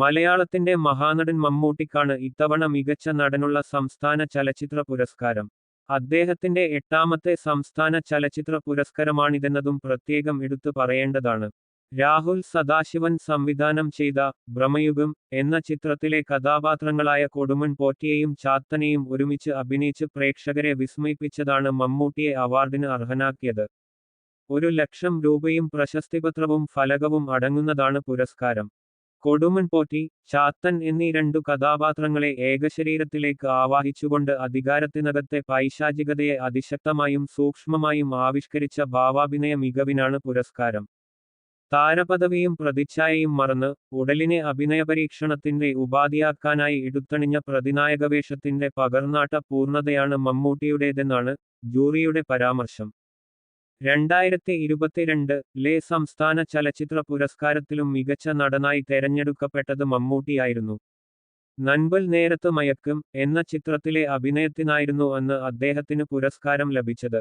മലയാളത്തിന്റെ മഹാനടൻ മമ്മൂട്ടിക്കാണ് ഇത്തവണ മികച്ച നടനുള്ള സംസ്ഥാന ചലച്ചിത്ര പുരസ്കാരം. അദ്ദേഹത്തിന്റെ എട്ടാമത്തെ സംസ്ഥാന ചലച്ചിത്ര പുരസ്കാരമാണിതെന്നതും പ്രത്യേകം എടുത്തു പറയേണ്ടതാണ്. രാഹുൽ സദാശിവൻ സംവിധാനം ചെയ്ത ഭ്രമയുഗം എന്ന ചിത്രത്തിലെ കഥാപാത്രങ്ങളായ കൊടുമൺ പോറ്റിയെയും ചാത്തനെയും ഒരുമിച്ച് അഭിനയിച്ച് പ്രേക്ഷകരെ വിസ്മയിപ്പിച്ചതാണ് മമ്മൂട്ടിയെ അവാർഡിന് അർഹനാക്കിയത്. ഒരു ലക്ഷം രൂപയും പ്രശസ്തിപത്രവും ഫലകവും അടങ്ങുന്നതാണ് പുരസ്കാരം. കൊടുമൺ പോറ്റി ചാത്തൻ എന്നീ രണ്ടു കഥാപാത്രങ്ങളെ ഏകശരീരത്തിലേക്ക് ആവാഹിച്ചുകൊണ്ട് അധികാരത്തിനകത്തെ പൈശാചികതയെ അതിശക്തമായും സൂക്ഷ്മമായും ആവിഷ്കരിച്ച ഭാവാഭിനയ മികവിനാണ് പുരസ്കാരം. താരപദവിയും പ്രതിച്ഛായയും മറന്ന് ഉടലിനെ അഭിനയപരീക്ഷണത്തിന്റെ ഉപാധിയാക്കാനായി ഇടുത്തണിഞ്ഞ പ്രതിനായകവേഷത്തിന്റെ പകർന്നാട്ട പൂർണതയാണ് മമ്മൂട്ടിയുടേതെന്നാണ് ജൂറിയുടെ പരാമർശം. രണ്ടായിരത്തി ഇരുപത്തിരണ്ട് ലെ സംസ്ഥാന ചലച്ചിത്ര പുരസ്കാരത്തിലും മികച്ച നടനായി തെരഞ്ഞെടുക്കപ്പെട്ടത് മമ്മൂട്ടിയായിരുന്നു. നൻപൽ നേരത്ത് മയക്കും എന്ന ചിത്രത്തിലെ അഭിനയത്തിനായിരുന്നു അന്ന് അദ്ദേഹത്തിന് പുരസ്കാരം ലഭിച്ചത്.